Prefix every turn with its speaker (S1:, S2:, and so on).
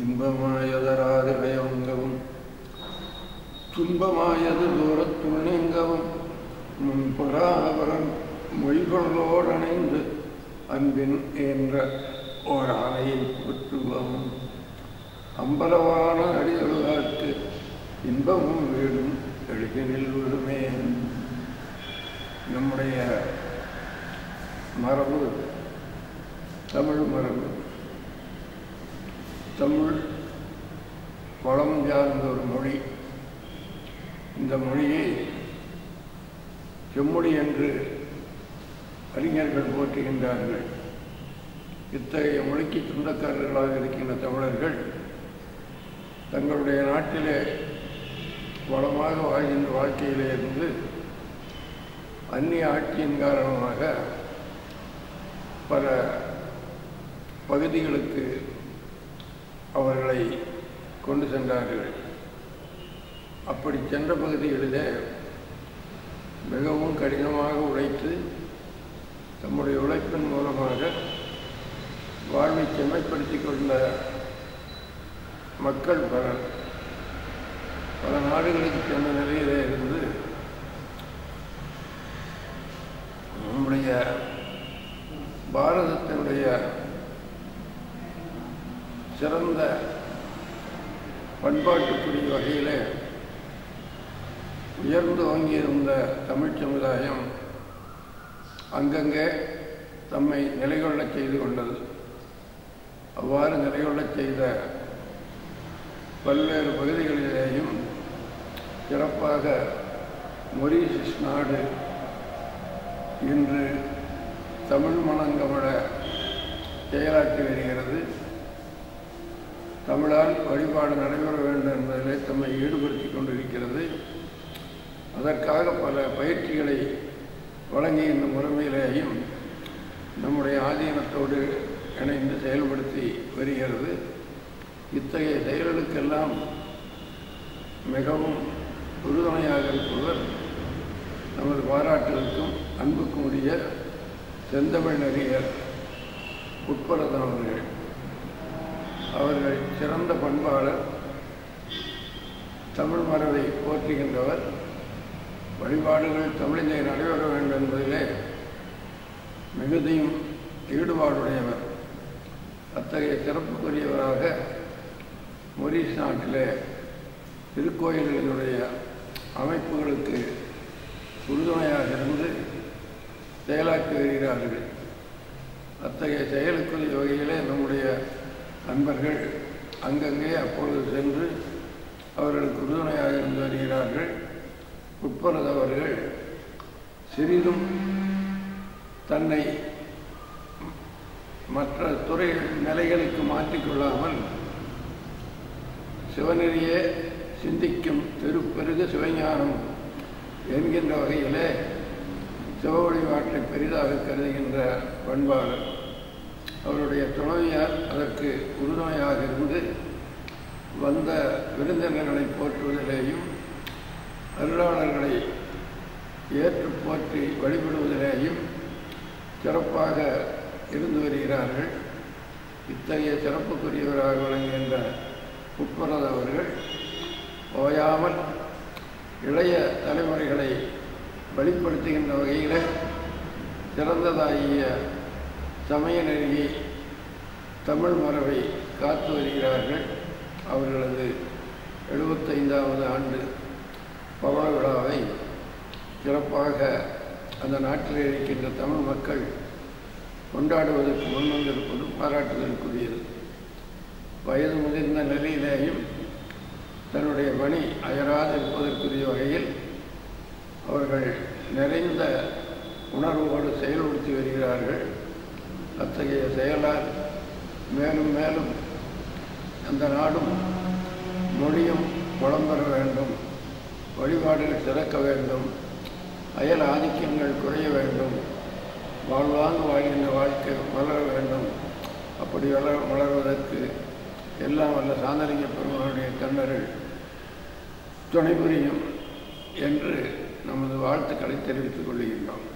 S1: இன்பமாயதராது பயங்கவும் துன்பமாயது தூரத்துள் நீங்கவும் முன்பராபரன் மொழிகளோடணைந்து அன்பின் என்ற ஓர் ஆணையை போற்றுவவும் அம்பலவான அடிதழுவாக்கு இன்பமும் வீடும் எளிதினில் விடுமே நம்முடைய மரபு தமிழ் மரபு தமிழ் வளம் சார்ந்த ஒரு மொழி. இந்த மொழியை செம்மொழி என்று அறிஞர்கள் போற்றுகின்றார்கள். இத்தகைய மொழிக்கு சொந்தக்காரர்களாக இருக்கின்ற தமிழர்கள் தங்களுடைய நாட்டிலே வளமாக வாழ்கின்ற வாழ்க்கையிலே இருந்து அந்நிய ஆட்சியின் காரணமாக பல பகுதிகளுக்கு கொண்டு சென்றார்கள். அப்படி சென்ற பகுதிகளிலே மிகவும் கடினமாக உழைத்து தம்முடைய உழைப்பின் மூலமாக வாழ்வை செம்மைப்படுத்தி கொண்ட மக்கள் பலர் பல நாடுகளுக்கு சென்ற நிலையிலே இருந்து நம்முடைய பாரதத்தினுடைய சிறந்த பண்பாட்டுக்குரிய வகையில் உயர்ந்து வாங்கியிருந்த தமிழ் சமுதாயம் அங்கங்கே தம்மை நிலைகொள்ள செய்து கொண்டது. அவ்வாறு நிலைகொள்ள செய்த பல்வேறு பகுதிகளிலேயும் சிறப்பாக மொரீசியஸ் நாடு இன்று தமிழ் மணங்கமழ செயலாற்றி வருகிறது. தமிழால் வழிபாடு நடைபெற வேண்டும் என்பதிலே தம்மை ஈடுபடுத்தி கொண்டிருக்கிறது. அதற்காக பல பயிற்சிகளை வழங்கி இந்த முறைமையிலேயும் நம்முடைய ஆதீனத்தோடு இணைந்து செயல்படுத்தி வருகிறது. இத்தகைய செயல்களுக்கெல்லாம் மிகவும் உறுதுணையாக இருப்பவர் நமது பாராட்டுக்கும் அன்புக்கும் உரிய செந்தமிழ் நடிகர் உட்பரதன் அவர்கள். அவர்கள் சிறந்த பண்பாளர் தமிழ் மரபை போற்றுகின்றவர் வழிபாடுகள் தமிழிலே நடைபெற வேண்டும் என்பதிலே மிகுதியும் ஈடுபாடுடையவர். அத்தகைய சிறப்புக்குரியவராக மொரீஸ் நாட்டிலே திருக்கோயில்களினுடைய அமைப்புகளுக்கு உறுதுணையாக இருந்து செயலாக்கி வருகிறார்கள். அத்தகைய செயலுக்குரிய வகையிலே நம்முடைய நண்பர்கள் அங்கங்கே அப்பொழுது சென்று அவர்களுக்கு உறுதுணையாக இருந்து வருகிறார்கள். உட்புறதவர்கள் சிறிதும் தன்னை மற்ற துறை நிலைகளுக்கு மாற்றிக்கொள்ளாமல் சிவநெறியே சிந்திக்கும் திருப்பெருகு சிவஞானம் என்கின்ற வகையிலே சிவ வழிபாட்டை பெரிதாக கருதுகின்ற பண்பாளர். அவருடைய துணைவியார் அதற்கு உறுதுணையாக இருந்து வந்த விருந்தினர்களை போற்றுவதிலேயும் அருளாளர்களை ஏற்று போற்றி வழிபடுவதிலேயும் சிறப்பாக இருந்து வருகிறார்கள். இத்தகைய சிறப்புக்குரியவராக விளங்குகின்ற உட்புறது அவர்கள் ஓயாமல் இளைய தலைமுறைகளை வெளிப்படுத்துகின்ற வகையில் சிறந்ததாகிய சமய நெறியை தமிழ் மரபை காத்து வருகிறார்கள் அவர்களது எழுபத்தைந்தாவது ஆண்டு பவள விழாவை சிறப்பாக அந்த நாட்டில் இருக்கின்ற தமிழ் மக்கள் கொண்டாடுவதற்கு முன்வந்திருப்பது பாராட்டுதலுக்குரியது. வயது முதிர்ந்த நிலையிலேயும் தன்னுடைய பணி அயராது இருப்பதற்குரிய வகையில் அவர்கள் நிறைந்த உணர்வோடு செயல்படுத்தி வருகிறார்கள். அத்தகைய செயலால் மேலும் மேலும் அந்த நாடும் மொழியும் குளம் பெற வேண்டும் வழிபாடுகள் சிறக்க வேண்டும் அயல் ஆதிக்கங்கள் குறைய வேண்டும் வாழ்வாங்கு வாழ்கின்ற வாழ்க்கை வளர வேண்டும். அப்படி வளர வளர்வதற்கு எல்லாம் வல்ல சாந்தலிங்க பெருமானுடைய கண்ணர்கள் துணை புரியும் என்று நமது வாழ்த்துக்களை தெரிவித்துக் கொள்கின்றோம்.